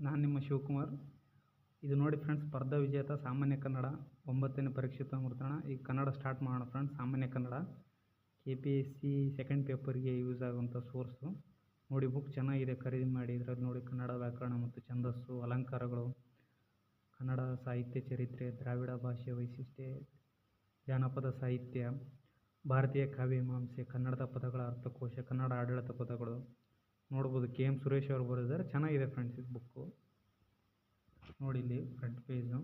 ನಾನು ನಿಮ್ಮ ಶಿವಕುಮಾರ್. ಇದು ನೋಡಿ ಫ್ರೆಂಡ್ಸ್ ಸ್ಪರ್ಧಾ ವಿಜೇತ, ಸಾಮಾನ್ಯ ಕನ್ನಡ, ಒಂಬತ್ತನೇ ಪರೀಕ್ಷಿತ ಮೃತಣ ಈಗ ಕನ್ನಡ ಸ್ಟಾರ್ಟ್ ಮಾಡೋಣ ಫ್ರೆಂಡ್ಸ್ ಸಾಮಾನ್ಯ Kannada. K P S C second ಪೇಪರ್ಗೆ ಯೂಸ್ ಆಗುವಂಥ ಸೋರ್ಸು ನೋಡಿ ಬುಕ್ ಚೆನ್ನಾಗಿದೆ, ಖರೀದಿ ಮಾಡಿ. ಇದರಲ್ಲಿ ನೋಡಿ ಕನ್ನಡ ವ್ಯಾಕರಣ ಮತ್ತು ಛಂದಸ್ಸು, ಅಲಂಕಾರಗಳು. ಕನ್ನಡ ಸಾಹಿತ್ಯ ಚರಿತ್ರೆ, ದ್ರಾವಿಡ ಭಾಷೆ ವೈಶಿಷ್ಟ್ಯ, ಜಾನಪದ ಸಾಹಿತ್ಯ, ಭಾರತೀಯ ಕಾವ್ಯಮೀಮಾಂಸೆ ಕನ್ನಡದ ಪದಗಳ ಅರ್ಥಕೋಶ, ಕನ್ನಡ ಆಡಳಿತ ಪದಗಳು. ನೋಡ್ಬೋದು ಕೆ ಎಂ ಸುರೇಶ್ ಅವರು ಬರೆದಿದ್ದಾರೆ. ಚೆನ್ನಾಗಿದೆ ಫ್ರೆಂಡ್ಸ್ ಇದು ಬುಕ್ಕು ನೋಡಿ ಇಲ್ಲಿ ಫ್ರಂಟ್ ಪೇಜು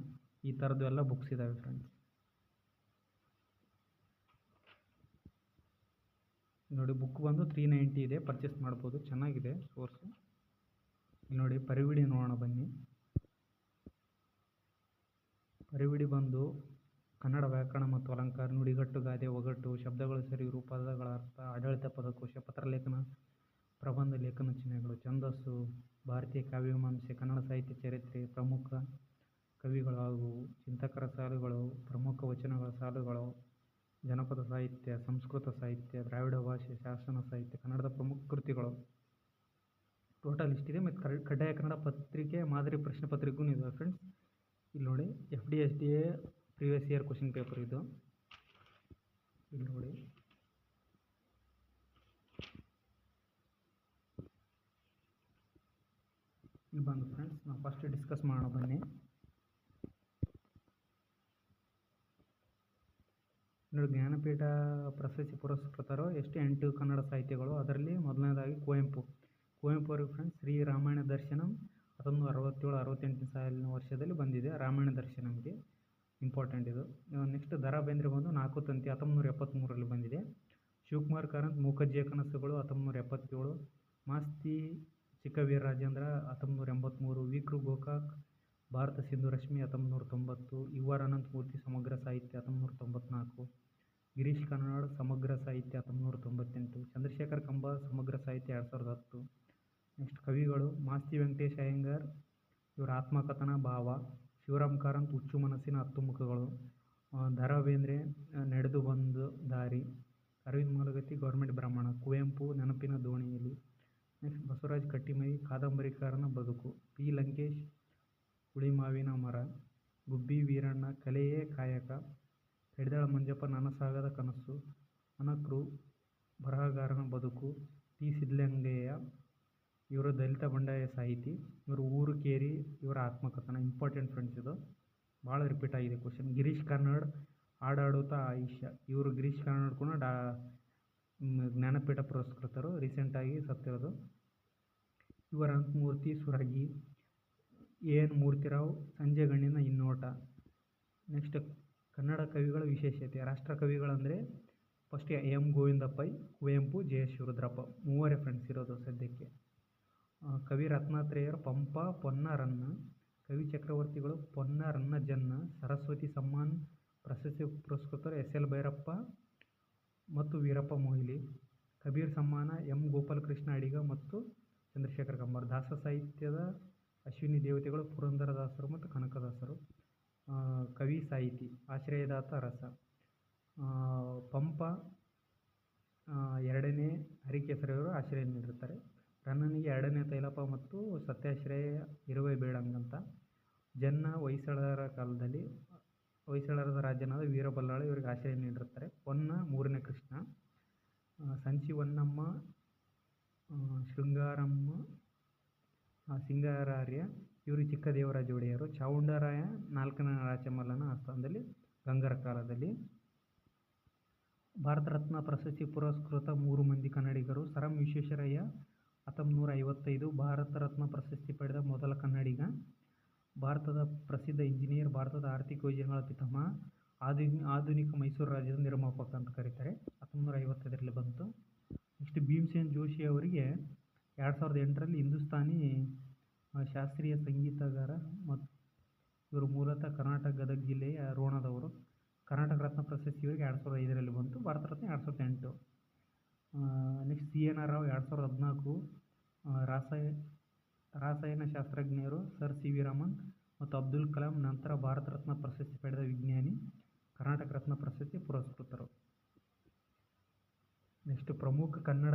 ಈ ಥರದ್ದು ಎಲ್ಲ ಬುಕ್ಸ್ ಇದ್ದಾವೆ ಫ್ರೆಂಡ್ಸ್ ನೋಡಿ ಬುಕ್ ಬಂದು ತ್ರೀ ನೈಂಟಿ ಇದೆ. ಪರ್ಚೇಸ್ ಮಾಡ್ಬೋದು. ಚೆನ್ನಾಗಿದೆ ಸೋರ್ಸು ನೋಡಿ ಪರಿವಿಡಿ ನೋಡೋಣ ಬನ್ನಿ. ಪರಿವಿಡಿ ಬಂದು ಕನ್ನಡ ವ್ಯಾಕರಣ ಮತ್ತು ಅಲಂಕಾರ ನುಡಿಗಟ್ಟು ಗಾದೆ ಒಗಟ್ಟು ಶಬ್ದಗಳು ಸರಿ, ರೂಪದಗಳ ಅರ್ಥ, ಆಡಳಿತ ಪದಕೋಶ, ಪತ್ರಲೇಖನ ಪ್ರಬಂಧ ಲೇಖನ ಚಿಹ್ನೆಗಳು, ಛಂದಸ್ಸು, ಭಾರತೀಯ ಕಾವ್ಯಮೀಮಾಂಸೆ, ಕನ್ನಡ ಸಾಹಿತ್ಯ ಚರಿತ್ರೆ, ಪ್ರಮುಖ ಕವಿಗಳು ಹಾಗೂ ಚಿಂತಕರ ಸಾಲುಗಳು, ಪ್ರಮುಖ ವಚನಗಳ ಸಾಲುಗಳು, ಜನಪದ ಸಾಹಿತ್ಯ, ಸಂಸ್ಕೃತ ಸಾಹಿತ್ಯ, ದ್ರಾವಿಡ ಭಾಷೆ, ಶಾಸನ ಸಾಹಿತ್ಯ, ಕನ್ನಡದ ಪ್ರಮುಖ ಕೃತಿಗಳು. ಟೋಟಲ್ ಇಷ್ಟಿದೆ ಮತ್ತು ಕಡ್ಡಾಯ ಕನ್ನಡ ಪತ್ರಿಕೆ, ಮಾದರಿ ಪ್ರಶ್ನೆ ಪತ್ರಿಕೆಗೂ ಇದೆ ಫ್ರೆಂಡ್ಸ್ ಇಲ್ಲಿ ನೋಡಿ F D S D A previous year question paper ಇದು. ಇಲ್ಲಿ ನೋಡಿ. ಇಲ್ಲಿ ಬಂದು ಫ್ರೆಂಡ್ಸ್ ನಾವು ಫಸ್ಟ್ ಡಿಸ್ಕಸ್ ಮಾಡೋಣ ಬನ್ನಿ. ನೋಡಿ, ಜ್ಞಾನಪೀಠ ಪ್ರಶಸ್ತಿ ಪುರಸ್ಕೃತರು ಎಷ್ಟು ಎಂಟು ಕನ್ನಡ ಸಾಹಿತ್ಯಗಳು, ಅದರಲ್ಲಿ ಮೊದಲನೇದಾಗಿ ಕುವೆಂಪು. ಕುವೆಂಪು ಅವರಿಗೆ ಫ್ರೆಂಡ್ಸ್ ಶ್ರೀ ರಾಮಾಯಣ ದರ್ಶನಂ ಹತ್ತೊಂಬತ್ತು ಅರವತ್ತೇಳು, ಅರವತ್ತೆಂಟನೇ ಸಾಲಿನ ವರ್ಷದಲ್ಲಿ ಬಂದಿದೆ, ರಾಮಾಯಣ ದರ್ಶನಂಗೆ ಇಂಪಾರ್ಟೆಂಟ್ ಇದು. ನೆಕ್ಸ್ಟ್ ದರಾ ಬೇಂದ್ರೆ ಬಂದು ನಾಲ್ಕು ತಂತಿ, ಹತ್ತೊಂಬತ್ತು ಎಪ್ಪತ್ತ್ಮೂರರಲ್ಲಿ ಬಂದಿದೆ. ಶಿವಕುಮಾರ್ ಕಾರಂತ್, ಮೂಕಜ್ಜಿಯ ಕನಸುಗಳು, ಹತ್ತೊಂಬತ್ತು ಎಪ್ಪತ್ತೇಳು. ಮಾಸ್ತಿ ಚಿಕ್ಕವೀರ ರಾಜೇಂದ್ರ ಹತ್ತೊಂಬತ್ತು ಎಂಬತ್ತ್ಮೂರು ವಿಕ್ರು ಗೋಕಾಕ್, ಭಾರತ ಸಿಂಧು, ರಶ್ಮಿ ಹತ್ತೊಂಬತ್ತು ತೊಂಬತ್ತು ಯು ಆರ್ ಅನಂತಮೂರ್ತಿ ಸಮಗ್ರ ಸಾಹಿತ್ಯ ಹತ್ತೊಂಬತ್ತು ತೊಂಬತ್ನಾಲ್ಕು, ಗಿರೀಶ್ ಕರ್ನಾಡ್ ಸಮಗ್ರ ಸಾಹಿತ್ಯ ಹತ್ತೊಂಬತ್ತು ತೊಂಬತ್ತೆಂಟು, ಚಂದ್ರಶೇಖರ್ ಕಂಬ, ಸಮಗ್ರ ಸಾಹಿತ್ಯ, ಎರಡು ಸಾವಿರದ ಹತ್ತು. ನೆಕ್ಸ್ಟ್ ಕವಿಗಳು ಮಾಸ್ತಿ ವೆಂಕಟೇಶ್ ಅಯ್ಯಂಗಾರ್ ಇವರ ಆತ್ಮಕಥನ ಭಾವ, ಶಿವರಾಮ್ ಕಾರಂತ್, ಹುಚ್ಚು ಮನಸ್ಸಿನ ಹತ್ತು ಮುಖಗಳು ದ ಬೇಂದ್ರೆ ನಡೆದು ಬಂದು ದಾರಿ, ಅರವಿಂದ್ ಮೂಲಗತಿ ಗೌರ್ಮೆಂಟ್ ಬ್ರಾಹ್ಮಣ, ಕುವೆಂಪು, ನೆನಪಿನ ದೋಣಿಯಲ್ಲಿ. ನೆಕ್ಸ್ಟ್ ಬಸವರಾಜ್ ಕಟ್ಟಿಮನಿ ಕಾದಂಬರಿಕಾರನ ಬದುಕು. ಪಿ. ಲಂಕೇಶ್, ಹುಳಿಮಾವಿನ ಮರ, ಗುಬ್ಬಿ ವೀರಣ್ಣ, ಕಲೆಯೇ ಕಾಯಕ ಹೆಡ್ದಾಳ ಮಂಜಪ್ಪ, ನನಸಾಗದ ಕನಸು ಅನಕೃ ಬರಹಗಾರನ ಬದುಕು ಟಿ ಸಿದ್ಧಲಿಂಗಯ್ಯ, ಇವರು ದಲಿತ ಬಂಡಾಯ ಸಾಹಿತಿ, ಇವರು ಊರು ಕೇರಿ, ಇವರ ಆತ್ಮಕಥನ ಇಂಪಾರ್ಟೆಂಟ್ ಫ್ರೆಂಡ್ಸ್ ಇದು. ಭಾಳ ರಿಪೀಟ್ ಆಗಿದೆ ಕ್ವಶನ್ ಗಿರೀಶ್ ಕಾರ್ನಾಡ್ ಹಾಡಾಡುತ್ತಾ ಆಯುಷ್ಯ. ಇವರು ಗಿರೀಶ್ ಕಾರ್ನಾಡ್ ಕೂಡ ಡಾ ಜ್ಞಾನಪೀಠ ಪುರಸ್ಕೃತರು. ರೀಸೆಂಟಾಗಿ ಸತ್ತಿರೋದು ಇವರ ಮೂರ್ತಿ ಸುರಗಿ ಎ ಎನ್. ಮೂರ್ತಿರಾವ್, ಸಂಜೆ ಗಣ್ಯನ ಹಿನ್ನೋಟ ನೆಕ್ಸ್ಟ್ ಕನ್ನಡ ಕವಿಗಳ ವಿಶೇಷತೆ. ರಾಷ್ಟ್ರ ಕವಿಗಳಂದರೆ first M Govinda Pai Kuvempu J S Shivarudrappa ಮೂವರೇ friends ಇರೋದು ಸದ್ಯಕ್ಕೆ. ಕವಿ ರತ್ನಾತ್ರೇಯರು ಪಂಪ ಪೊನ್ನರನ್ನ ಕವಿ ಚಕ್ರವರ್ತಿಗಳು ಪೊನ್ನರನ್ನ ರನ್ನಜನ್ನ ಸರಸ್ವತಿ ಸಮ್ಮಾನ್, ಪ್ರಶಸ್ತಿ ಪುರಸ್ಕೃತರು ಎಸ್. ಎಲ್. ಭೈರಪ್ಪ ಮತ್ತು ವೀರಪ್ಪ ಮೊಯ್ಲಿ ಕಬೀರ್ ಸಮ್ಮಾನ, ಎಂ. ಗೋಪಾಲಕೃಷ್ಣ ಅಡಿಗ ಮತ್ತು ಚಂದ್ರಶೇಖರ ಕಂಬಾರ ದಾಸ ಸಾಹಿತ್ಯದ ಅಶ್ವಿನಿ ದೇವತೆಗಳು ಪುರಂದರದಾಸರು ಮತ್ತು ಕನಕದಾಸರು. ಕವಿ ಸಾಹಿತಿ, ಆಶ್ರಯದಾತ ರಸ. ಪಂಪ ಎರಡನೇ ಹರಿಕೇಸರಿಯವರು ಆಶ್ರಯ ನೀಡಿರ್ತಾರೆ ರನ್ನನಿಗೆ ಎರಡನೇ ತೈಲಪ್ಪ ಮತ್ತು ಸತ್ಯಾಶ್ರಯ ಇರುವೆ ಬೇಡಂಗಂತ. ಜನ್ನ ಹೊಯ್ಸಳರ ಕಾಲದಲ್ಲಿ ಹೊಯ್ಸಳರ ರಾಜನಾದ ವೀರಬಲ್ಲಾಳ ಇವರಿಗೆ ಆಶ್ರಯ ನೀಡಿರ್ತಾರೆ ಹೊನ್ನ, ಮೂರನೇ ಕೃಷ್ಣ. ಸಂಚಿ ಹೊನ್ನಮ್ಮ ಶೃಂಗಾರಮ್ಮ ಸಿಂಗಾರಾರ್ಯ, ಇವರು ಚಿಕ್ಕ ದೇವರಾಜ ಒಡೆಯರು ಚಾವುಂಡರಾಯ, ನಾಲ್ಕನೇ ರಾಜಮಲ್ಲನ ಆಸ್ಥಾನದಲ್ಲಿ, ಗಂಗರ ಕಾಲದಲ್ಲಿ. ಭಾರತ ರತ್ನ ಪ್ರಶಸ್ತಿ ಪುರಸ್ಕೃತ ಮೂರು ಮಂದಿ ಕನ್ನಡಿಗರು. ಸರ್ ವಿಶ್ವೇಶ್ವರಯ್ಯ, ಹತ್ತೊಂಬತ್ತು ನೂರ ಐವತ್ತೈದು ಭಾರತ ರತ್ನ ಪ್ರಶಸ್ತಿ ಪಡೆದ ಮೊದಲ ಕನ್ನಡಿಗ. ಭಾರತದ ಪ್ರಸಿದ್ಧ ಇಂಜಿನಿಯರ್, ಭಾರತದ ಆರ್ಥಿಕ ಯೋಜನೆಗಳ ಪಿತಾಮಹ. ಆಧುನಿ, ಆಧುನಿಕ ಮೈಸೂರು ರಾಜ್ಯದ ನಿರ್ಮಾಪಕ ಅಂತ ಕರೀತಾರೆ. ಹತ್ತೊಂಬತ್ತು ನೂರ ಐವತ್ತೈದರಲ್ಲಿ ಬಂತು. ನೆಕ್ಸ್ಟ್ ಭೀಮಸೇನ್ ಜೋಶಿ ಅವರಿಗೆ ಎರಡು ಸಾವಿರದ ಎಂಟರಲ್ಲಿ ಹಿಂದೂಸ್ತಾನಿ ಶಾಸ್ತ್ರೀಯ ಸಂಗೀತಗಾರ ಮತ್ತು ಇವರು ಮೂಲತಃ ಕರ್ನಾಟಕ ಗದಗ ಜಿಲ್ಲೆಯ ರೋಣದವರು. ಕರ್ನಾಟಕ ರತ್ನ ಪ್ರಶಸ್ತಿ ಇವರಿಗೆ ಎರಡು ಸಾವಿರದ ಐದರಲ್ಲಿ ಬಂತು, ಭಾರತ ರತ್ನ ಎರಡು ಸಾವಿರದ ಎಂಟು. Next C N R Rao ಎರಡು ಸಾವಿರದ ಹದಿನಾಲ್ಕು ರಾಸಾಯ, ರಾಸಾಯನ ಶಾಸ್ತ್ರಜ್ಞರು ಸರ್ ಸಿ ವಿ ರಾಮನ್ ಮತ್ತು ಅಬ್ದುಲ್ ಕಲಾಂ ನಂತರ ಭಾರತ ರತ್ನ ಪ್ರಶಸ್ತಿ ಪಡೆದ ವಿಜ್ಞಾನಿ, ಕರ್ನಾಟಕ ರತ್ನ ಪ್ರಶಸ್ತಿ ಪುರಸ್ಕೃತರು. ನೆಕ್ಸ್ಟ್ ಪ್ರಮುಖ ಕನ್ನಡ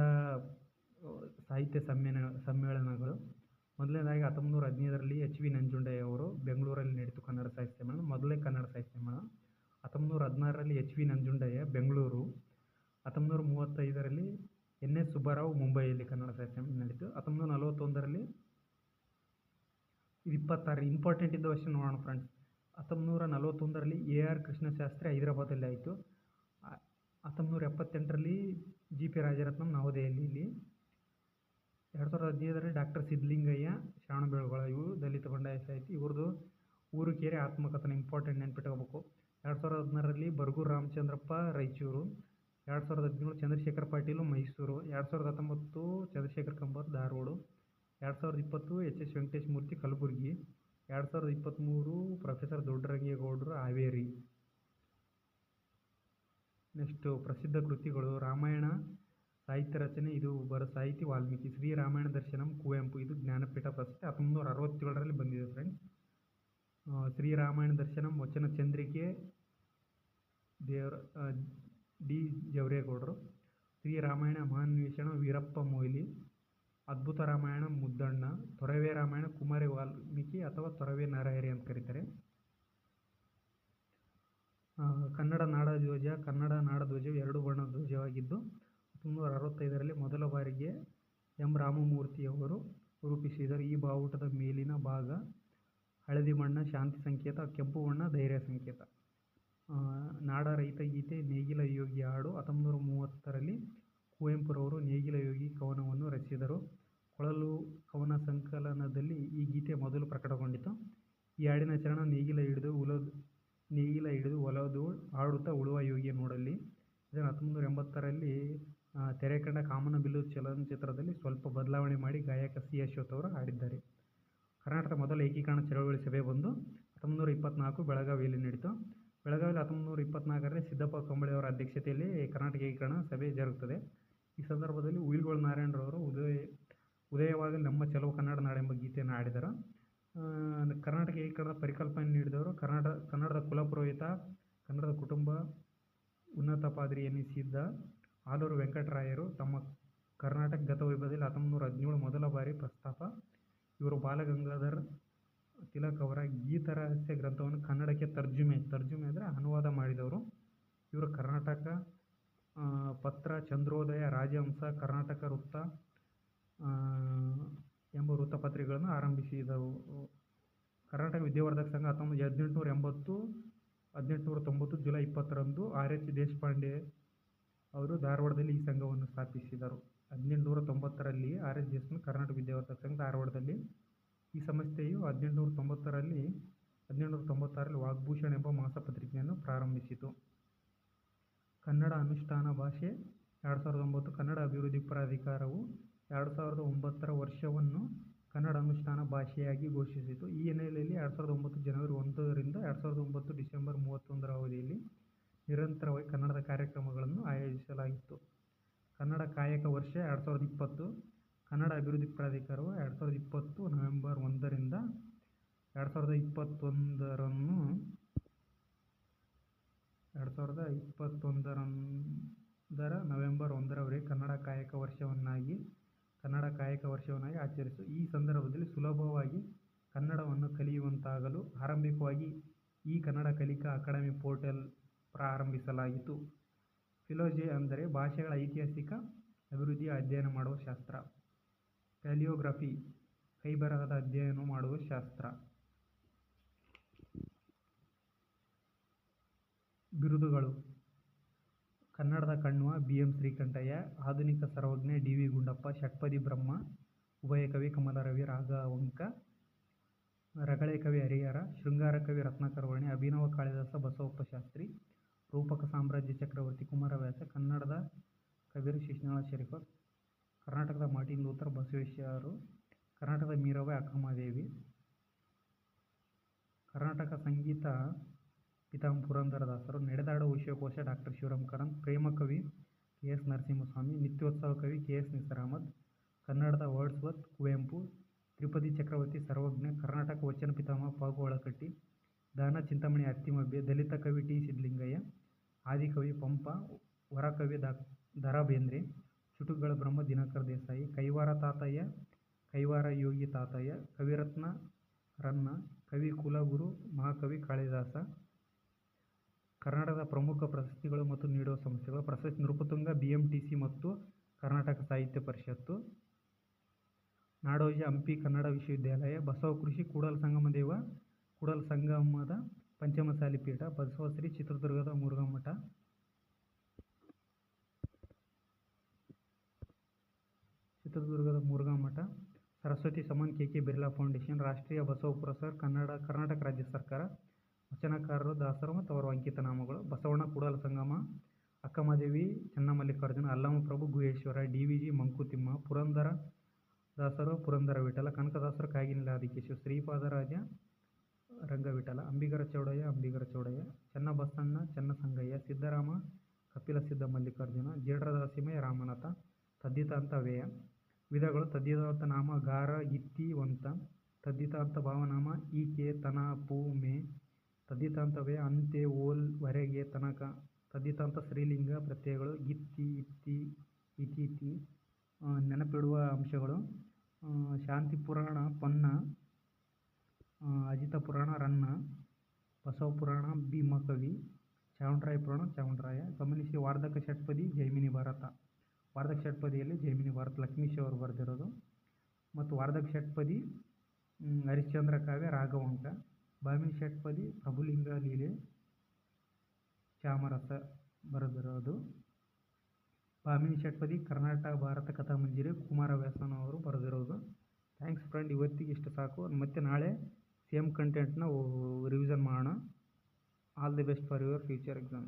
ಸಾಹಿತ್ಯ ಸಮ್ಮೇನ, ಸಮ್ಮೇಳನಗಳು. ಮೊದಲನೇದಾಗಿ ಹತ್ತೊಂಬತ್ತು ನೂರ ಹದಿನೈದರಲ್ಲಿ ಎಚ್ ವಿ ನಂಜುಂಡಯ್ಯ ಅವರು ಬೆಂಗಳೂರಲ್ಲಿ ನಡೀತು ಕನ್ನಡ ಸಾಹಿತ್ಯ ಸಮ್ಮೇಳನ ಮೊದಲೇ ಕನ್ನಡ ಸಾಹಿತ್ಯ ಸಮ್ಮೇಳನ ಹತ್ತೊಂಬತ್ತು ನೂರ ಹದಿನಾರರಲ್ಲಿ ಎಚ್ ವಿ ನಂಜುಂಡಯ್ಯ ಬೆಂಗಳೂರು. ಹತ್ತೊಂಬತ್ತು ನೂರ ಮೂವತ್ತೈದರಲ್ಲಿ ಎನ್ ಎಸ್ ಸುಬ್ಬರಾವ್ ಮುಂಬೈಯಲ್ಲಿ ಕನ್ನಡ ಸಾಹಿತ್ಯ ಸಮ್ಮೇಳನ ನಡೀತು. ಹತ್ತೊಂಬತ್ತು ನೂರ ನಲವತ್ತೊಂದರಲ್ಲಿ ಇಪ್ಪತ್ತಾರು ಇಂಪಾರ್ಟೆಂಟ್ ಇದ್ದ ವರ್ಷ ನೋಡೋಣ ಫ್ರೆಂಡ್ಸ್ ಹತ್ತೊಂಬತ್ತು ನೂರ ನಲವತ್ತೊಂದರಲ್ಲಿ ಎ ಆರ್ ಕೃಷ್ಣಶಾಸ್ತ್ರಿ ಹೈದರಾಬಾದಲ್ಲಿ ಆಯಿತು. ಹತ್ತೊಂಬತ್ತು ನೂರ ಎಪ್ಪತ್ತೆಂಟರಲ್ಲಿ ಜಿ ಪಿ ರಾಜರತ್ನಂ ನವದೆಹಲಿ ಇಲ್ಲಿ. ಎರಡು ಸಾವಿರದ ಹದಿನೈದರಲ್ಲಿ ಡಾಕ್ಟರ್ ಸಿದ್ಧಲಿಂಗಯ್ಯ ಶರಣ ಬೆಳಗೊಳ ಇವರು ದಲಿತ ಬಂಡಾಯ ಸಾಹಿತಿ ಇವ್ರದ್ದು ಊರು ಕೇರೆ ಆತ್ಮಕಥನ ಇಂಪಾರ್ಟೆಂಟ್ ನೆನ್ಪಿಟ್ಕೋಬೇಕು. ಎರಡು ಸಾವಿರದ ಹದಿನಾರರಲ್ಲಿ ಬರಗೂರು ರಾಮಚಂದ್ರಪ್ಪ ರಾಯಚೂರು. ಎರಡು ಸಾವಿರದ ಹದಿನೇಳು ಚಂದ್ರಶೇಖರ್ ಪಾಟೀಲು ಮೈಸೂರು. ಎರಡು ಸಾವಿರದ ಹತ್ತೊಂಬತ್ತು ಚಂದ್ರಶೇಖರ್ ಕಂಬಾರ್ ಧಾರವಾಡ. ಎರಡು ಸಾವಿರದ ಇಪ್ಪತ್ತು ಎಚ್ ಎಸ್ ವೆಂಕಟೇಶ್ ಮೂರ್ತಿ ಕಲಬುರಗಿ. ಎರಡು ಸಾವಿರದ ಇಪ್ಪತ್ತ್ಮೂರು ಪ್ರೊಫೆಸರ್ ದೊಡ್ಡರಂಗೇಗೌಡರು ಹಾವೇರಿ. ನೆಕ್ಸ್ಟು ಪ್ರಸಿದ್ಧ ಕೃತಿಗಳು ರಾಮಾಯಣ ಸಾಹಿತ್ಯ ರಚನೆ ಇದು ಬರೋ ಸಾಹಿತಿ ವಾಲ್ಮೀಕಿ, ಶ್ರೀ ರಾಮಾಯಣ ದರ್ಶನಂ, ಕುವೆಂಪು, ಇದು ಜ್ಞಾನಪೀಠ ಪ್ರಶಸ್ತಿ ಹತ್ತೊಂಬತ್ತು ನೂರ ಅರವತ್ತೇಳರಲ್ಲಿ ಬಂದಿದೆ ಫ್ರೆಂಡ್ಸ್ ಶ್ರೀ ರಾಮಾಯಣ ದರ್ಶನಂ, ವಚನ ಚಂದ್ರಿಕೆ, ದೇವರ ಡಿ ಜವರೇಗೌಡರು, ಶ್ರೀ ರಾಮಾಯಣ ಮಹಾನ್ವೇಷಣ, ವೀರಪ್ಪ ಮೊಯ್ಲಿ, ಅದ್ಭುತ ರಾಮಾಯಣ ಮುದ್ದಣ್ಣ, ತೊರವೆ ರಾಮಾಯಣ ಕುಮಾರಿ ವಾಲ್ಮೀಕಿ ಅಥವಾ ತೊರವೆ ನರಹರಿ ಅಂತ ಕರೀತಾರೆ. ಕನ್ನಡ ನಾಡಧ್ವಜ, ಕನ್ನಡ ನಾಡಧ್ವಜವು ಎರಡು ಬಣ್ಣದ ಧ್ವಜವಾಗಿದ್ದು ಹತ್ತೊಂಬತ್ತು ನೂರ ಅರವತ್ತೈದರಲ್ಲಿ ಮೊದಲ ಬಾರಿಗೆ ಎಂ. ರಾಮಮೂರ್ತಿಯವರು ರೂಪಿಸಿದರು. ಈ ಬಾವುಟದ ಮೇಲಿನ ಭಾಗ ಹಳದಿ ಬಣ್ಣ, ಶಾಂತಿ ಸಂಕೇತ, ಕೆಂಪು ಬಣ್ಣ, ಧೈರ್ಯ ಸಂಕೇತ. ನಾಡ ರೈತ ಗೀತೆ ನೇಗಿಲ ಯೋಗಿ ಹಾಡು ಹತ್ತೊಂಬತ್ತು ನೂರ ಮೂವತ್ತರಲ್ಲಿ ಕುವೆಂಪುರವರು ನೇಗಿಲ ಯೋಗಿ ಕವನವನ್ನು ರಚಿಸಿದರು. ಕೊಳಲು ಕವನ ಸಂಕಲನದಲ್ಲಿ ಈ ಗೀತೆ ಮೊದಲು ಪ್ರಕಟಗೊಂಡಿತು. ಈ ಹಾಡಿನ ಚರಣ ನೇಗಿಲ ಹಿಡಿದು ಉಲದು ನೇಗಿಲ ಹಿಡಿದು ಒಲದು ಹಾಡುತ್ತಾ ಉಳುವ ಯೋಗಿ ನೋಡಲ್ಲಿ. ಇದನ್ನು ಹತ್ತೊಂಬತ್ತು ನೂರ ಎಂಬತ್ತರಲ್ಲಿ ತೆರೆ ಕಂಡ ಕಾಮನಬಿಲ್ಲು ಚಲನಚಿತ್ರದಲ್ಲಿ ಸ್ವಲ್ಪ ಬದಲಾವಣೆ ಮಾಡಿ ಗಾಯಕ ಸಿ. ಅಶ್ವಥ್ ಅವರು ಹಾಡಿದ್ದಾರೆ. ಕರ್ನಾಟಕದ ಮೊದಲ ಏಕೀಕರಣ ಚಳವಳಿ ಸಭೆ ಬಂದು ಹತ್ತೊಂಬತ್ತು ಇಪ್ಪತ್ನಾಲ್ಕು ಬೆಳಗಾವಿಯಲ್ಲಿ ನಡೀತು. ಬೆಳಗಾವಿಯಲ್ಲಿ ನೂರ ಇಪ್ಪತ್ತ್ನಾಲ್ಕರಲ್ಲಿ ಸಿದ್ದಪ್ಪ ಕಂಬಳಿ ಅವರ ಅಧ್ಯಕ್ಷತೆಯಲ್ಲಿ ಕರ್ನಾಟಕ ಏಕೀಕರಣ ಸಭೆ ಜರುಗುತ್ತದೆ. ಈ ಸಂದರ್ಭದಲ್ಲಿ ಉಯಿಲ್ಗೋಳ್ ನಾರಾಯಣರವರು ಉದಯ, ಉದಯವಾಗಲಿ ನಮ್ಮ ಚಲೋ ಕನ್ನಡ ನಾಡೆಂಬ ಗೀತೆಯನ್ನು ಹಾಡಿದರು. ಕರ್ನಾಟಕ ಏಕೀಕರಣದ ಪರಿಕಲ್ಪನೆ ನೀಡಿದವರು ಕರ್ನಾಟಕ ಕನ್ನಡದ ಕುಲಪುರೋಹಿತ ಕನ್ನಡದ ಕುಟುಂಬ ಉನ್ನತ ಪಾದ್ರಿ ಎನಿಸಿದ್ದ ಆಲೂರು ವೆಂಕಟರಾಯರು ತಮ್ಮ ಕರ್ನಾಟಕ ಗತವೈಭವದಲ್ಲಿ ಹತ್ತೊಂಬತ್ತು ನೂರ ಹದಿನೇಳು ಮೊದಲ ಬಾರಿ ಪ್ರಸ್ತಾಪ. ಇವರು ಬಾಲಗಂಗಾಧರ್ ತಿಲಕ್ ಅವರ ಗೀತರಹಸ್ಯ ಗ್ರಂಥವನ್ನು ಕನ್ನಡಕ್ಕೆ ತರ್ಜುಮೆ ತರ್ಜುಮೆ ಅಂದರೆ ಅನುವಾದ ಮಾಡಿದವರು. ಇವರು ಕರ್ನಾಟಕ ಪತ್ರ, ಚಂದ್ರೋದಯ, ರಾಜಹಂಸ, ಕರ್ನಾಟಕ ವೃತ್ತ ಎಂಬ ವೃತ್ತಪತ್ರಿಕೆಗಳನ್ನು ಆರಂಭಿಸಿದವು ಕರ್ನಾಟಕ ವಿದ್ಯಾವರ್ಧಕ ಸಂಘ ಹತ್ತೊಂಬತ್ತು, ಹದಿನೆಂಟುನೂರ ಎಂಬತ್ತು, ಹದಿನೆಂಟುನೂರ ತೊಂಬತ್ತು, ಜುಲೈ ಇಪ್ಪತ್ತರಂದು ಆರ್ ಎಚ್ ದೇಶಪಾಂಡೆ ಅವರು ಧಾರವಾಡದಲ್ಲಿ ಈ ಸಂಘವನ್ನು ಸ್ಥಾಪಿಸಿದರು. ಹದಿನೆಂಟುನೂರ ತೊಂಬತ್ತರಲ್ಲಿ ಆರ್ ಎಚ್ ದೇಶಪಾಂಡೆ ಕರ್ನಾಟಕ ವಿದ್ಯಾವರ್ಧಕ ಸಂಘ ಧಾರವಾಡದಲ್ಲಿ ಈ ಸಂಸ್ಥೆಯು ಹದಿನೆಂಟುನೂರ ತೊಂಬತ್ತರಲ್ಲಿ, ಹದಿನೆಂಟುನೂರ ತೊಂಬತ್ತಾರರಲ್ಲಿ ವಾಗ್ಭೂಷಣ ಎಂಬ ಮಾಸಪತ್ರಿಕೆಯನ್ನು ಪ್ರಾರಂಭಿಸಿತು. ಕನ್ನಡ ಅನುಷ್ಠಾನ ಭಾಷೆ, ಎರಡು ಸಾವಿರದ ಒಂಬತ್ತು ಕನ್ನಡ ಅಭಿವೃದ್ಧಿ ಪ್ರಾಧಿಕಾರವು ಎರಡು ಸಾವಿರದ ಒಂಬತ್ತರ ವರ್ಷವನ್ನು ಕನ್ನಡ ಅನುಷ್ಠಾನ ಭಾಷೆಯಾಗಿ ಘೋಷಿಸಿತು. ಈ ಹಿನ್ನೆಲೆಯಲ್ಲಿ ಎರಡು ಸಾವಿರದ ಒಂಬತ್ತು ಜನವರಿ ಒಂದರಿಂದ ಎರಡು ಸಾವಿರದ ಒಂಬತ್ತು ಡಿಸೆಂಬರ್ ಮೂವತ್ತೊಂದರ ಅವಧಿಯಲ್ಲಿ ನಿರಂತರವಾಗಿ ಕನ್ನಡದ ಕಾರ್ಯಕ್ರಮಗಳನ್ನು ಆಯೋಜಿಸಲಾಗಿತ್ತು. ಕನ್ನಡ ಕಾಯಕ ವರ್ಷ ಎರಡು ಸಾವಿರದ ಇಪ್ಪತ್ತು, ಕನ್ನಡ ಅಭಿವೃದ್ಧಿ ಪ್ರಾಧಿಕಾರವು ಎರಡು ಸಾವಿರದ ಇಪ್ಪತ್ತು ನವೆಂಬರ್ ಒಂದರಿಂದ ಎರಡು ಸಾವಿರದ ಇಪ್ಪತ್ತೊಂದರನ್ನು ಎರಡು ಸಾವಿರದ ಇಪ್ಪತ್ತೊಂದರಂದರ ನವೆಂಬರ್ ಒಂದರವರೆಗೆ ಕನ್ನಡ ಕಾಯಕ ವರ್ಷವನ್ನಾಗಿ ಕನ್ನಡ ಕಾಯಕ ವರ್ಷವನ್ನಾಗಿ ಆಚರಿಸು. ಈ ಸಂದರ್ಭದಲ್ಲಿ ಸುಲಭವಾಗಿ ಕನ್ನಡವನ್ನು ಕಲಿಯುವಂತಾಗಲು ಆರಂಭಿಕವಾಗಿ ಈ ಕನ್ನಡ ಕಲಿಕಾ ಅಕಾಡೆಮಿ ಪೋರ್ಟಲ್ ಪ್ರಾರಂಭಿಸಲಾಯಿತು. ಫಿಲೋಜೆ ಅಂದರೆ ಭಾಷೆಗಳ ಐತಿಹಾಸಿಕ ಅಭಿವೃದ್ಧಿಯ ಅಧ್ಯಯನ ಮಾಡುವ ಶಾಸ್ತ್ರ. ಪ್ಯಾಲಿಯೋಗ್ರಫಿ ಕೈಬರಹದ ಅಧ್ಯಯನ ಮಾಡುವ ಶಾಸ್ತ್ರ. ಬಿರುದುಗಳು. ಕನ್ನಡದ ಕಣ್ವ ಬಿ ಎಂ ಶ್ರೀಕಂಠಯ್ಯ, ಆಧುನಿಕ ಸರ್ವಜ್ಞ ಡಿ ವಿ ಗುಂಡಪ್ಪ, ಷಟ್ಪದಿ ಬ್ರಹ್ಮ ಉಭಯಕವಿ ಕಮಲರವಿ ರಾಘವಂಕ, ರಗಳೆ ಕವಿ ಹರಿಹರ, ಶೃಂಗಾರ ಕವಿ ರತ್ನಾಕರವರ್ಣಿ ಅಭಿನವ ಕಾಳಿದಾಸ ಬಸವಪ್ಪ ಶಾಸ್ತ್ರಿ, ರೂಪಕ ಸಾಮ್ರಾಜ್ಯ ಚಕ್ರವರ್ತಿ ಕುಮಾರವ್ಯಾಸ, ಕನ್ನಡದ ಕಬೀರ್ ಶಿಶುನಾಳ ಶರೀಫ, ಕರ್ನಾಟಕದ ಮಾರ್ಟಿನ್ ಲೂಥರ್ ಬಸವೇಶ್ವರರು, ಕರ್ನಾಟಕದ ಮೀರಾಬಾಯಿ ಅಕ್ಕಮಹಾದೇವಿ ಕರ್ನಾಟಕ ಸಂಗೀತ ಪಿತಾಮ ಪುರಂದರದಾಸರು ನಡೆದಾಡುವ ವಿಶ್ವಕೋಶ ಡಾಕ್ಟರ್ ಶಿವರಾಮ್ ಪ್ರೇಮ ಕವಿ ಕೆ. ಎಸ್. ನರಸಿಂಹಸ್ವಾಮಿ, ನಿತ್ಯೋತ್ಸವ ಕವಿ ಕೆ. ಎಸ್. ನಿಸಾರ್ ಅಹಮದ್ ಕನ್ನಡದ ವರ್ಡ್ಸ್ವತ್ ಕುವೆಂಪು, ತ್ರಿಪದಿ ಚಕ್ರವರ್ತಿ ಸರ್ವಜ್ಞ, ಕರ್ನಾಟಕ ವಚನ ಪಿತಾಮಹ ಪಾಗು ಒಳಕಟ್ಟಿ ದಾನ ಚಿಂತಾಮಣಿ ಅತ್ತಿಮಬ್ಬೆ, ದಲಿತ ಕವಿ ಟಿ. ಸಿದ್ಲಿಂಗಯ್ಯ ಆದಿಕವಿ ಪಂಪ ವರಕವಿ ದಾ ದ ರಾ ಬೇಂದ್ರೆ ಚುಟುಕುಗಳ ಬ್ರಹ್ಮ ದಿನಕರ ದೇಸಾಯಿ, ಕೈವಾರ ತಾತಯ್ಯ, ಕೈವಾರ ಯೋಗಿ ತಾತಯ್ಯ, ಕವಿರತ್ನ ರನ್ನ, ಕವಿ ಕುಲಗುರು, ಮಹಾಕವಿ ಕಾಳಿದಾಸ ಕರ್ನಾಟಕದ ಪ್ರಮುಖ ಪ್ರಶಸ್ತಿಗಳು ಮತ್ತು ನೀಡುವ ಸಂಸ್ಥೆಗಳು ಪ್ರಶಸ್ತಿ Nrupatunga B M T C ಮತ್ತು ಕರ್ನಾಟಕ ಸಾಹಿತ್ಯ ಪರಿಷತ್ತು, ನಾಡೋಜ ಹಂಪಿ ಕನ್ನಡ ವಿಶ್ವವಿದ್ಯಾಲಯ, ಬಸವ ಕೃಷಿ ಕೂಡಲ ಸಂಗಮ ದೇವ, ಕೂಡಲ ಸಂಗಮದ ಪಂಚಮಸಾಲಿ ಪೀಠ ಬಸವಶ್ರೀ ಚಿತ್ರದುರ್ಗದ ಮುರುಘಾ ಮಠ. ಚಿತ್ರದುರ್ಗದ Murugha Math, Saraswati Samman K K Birla foundation, Rashtriya Basava Puraskar, Kannada, Karnataka ರಾಜ್ಯ ಸರ್ಕಾರ. ವಚನಕಾರರು, ದಾಸರು ಮತ್ತು ಅವರ ಅಂಕಿತ ನಾಮಗಳು. Basavanna Kudala Sangama, Akkamahadevi, Channamallikarjuna, Allamaprabhu, Guheshwara, D V G, Mankutimma, Purandara ದಾಸರು, ಪುರಂದರ ವಿಠಲ, ಕನಕದಾಸರ, ಕಾಗಿನಿಲ ಆದಿಕೇಶವ, ಶ್ರೀಪಾದರಾಜ ರಂಗವಿಠಲ, ಅಂಬಿಗರ ಚೌಡಯ್ಯ ಅಂಬಿಗರ ಚೌಡಯ್ಯ ಚೆನ್ನಬಸಣ್ಣ ಚನ್ನಸಂಗಯ್ಯ ಸಿದ್ದರಾಮ, ಕಪಿಲ ಸಿದ್ಧ ಮಲ್ಲಿಕಾರ್ಜುನ ಜೇಡ್ರದಾಸಿಮಯ ರಾಮನಾಥ ತದ್ದಿತಾಂತ ವ್ಯಯ. ವಿಧಗಳು ತದ್ದಿತಾಂತ ನಾಮ, ಗಾರ, ಗಿತ್ತಿ, ವಂತ ತದ್ದಿತಾಂತ ಭಾವನಾಮ ಈಕೆ ತನ, ಪೂ, ಮೇ ತದ್ದಿತಾಂತ ವ್ಯಯ ಅಂತೆ ಓಲ್ ವರೆಗೆ ತನಕ. ತದ್ದಿತಾಂತ ಸ್ತ್ರೀಲಿಂಗ ಪ್ರತ್ಯಯಗಳು ಗಿತ್ತಿ ಇತ್ತಿ ಇತಿಥಿ ನೆನಪಿಡುವ ಅಂಶಗಳು. ಶಾಂತಿ ಪುರಾಣ ಪನ್ನ ಅಜಿತ ಪುರಾಣ ರನ್ನ, ಬಸವ ಪುರಾಣ ಭೀಮಕವಿ ಚಾಮುಂಡ್ರಾಯ ಪುರಾಣ ಚಾವುಂಡರಾಯ ಗಮನಿಸಿ ವಾರ್ಧಕ ಷಟ್ಪದಿ ಜೈಮಿನಿ ಭಾರತ. ವಾರ್ಧಕ ಷಟ್ಪದಿಯಲ್ಲಿ ಜೈಮಿನಿ ಭಾರತ ಲಕ್ಷ್ಮೀಶ್ ಅವರು ಬರೆದಿರೋದು. ಮತ್ತು ವಾರ್ಧಕ ಷಟ್ಪದಿ ಹರಿಶ್ಚಂದ್ರ ಕಾವ್ಯ ರಾಘವಂಕ. ಭಾಮಿನಿ ಷಟ್ಪದಿ ಪ್ರಭುಲಿಂಗ ಲೀಲೆ ಚಾಮರಸ ಬರೆದಿರೋದು ಭಾಮಿನಿ ಷಟ್ಪದಿ ಕರ್ನಾಟಕ ಭಾರತ ಕಥಾಮಂಜರಿ ಕುಮಾರವ್ಯಾಸನ ಅವರು ಬರೆದಿರೋದು. ಥ್ಯಾಂಕ್ಸ್ ಫ್ರೆಂಡ್, ಇವತ್ತಿಗೆ ಇಷ್ಟು ಸಾಕು. ಮತ್ತು ನಾಳೆ ಸೇಮ್ ಕಂಟೆಂಟ್ನ ರಿವಿಷನ್ ಮಾಡೋಣ. All the best for your future exam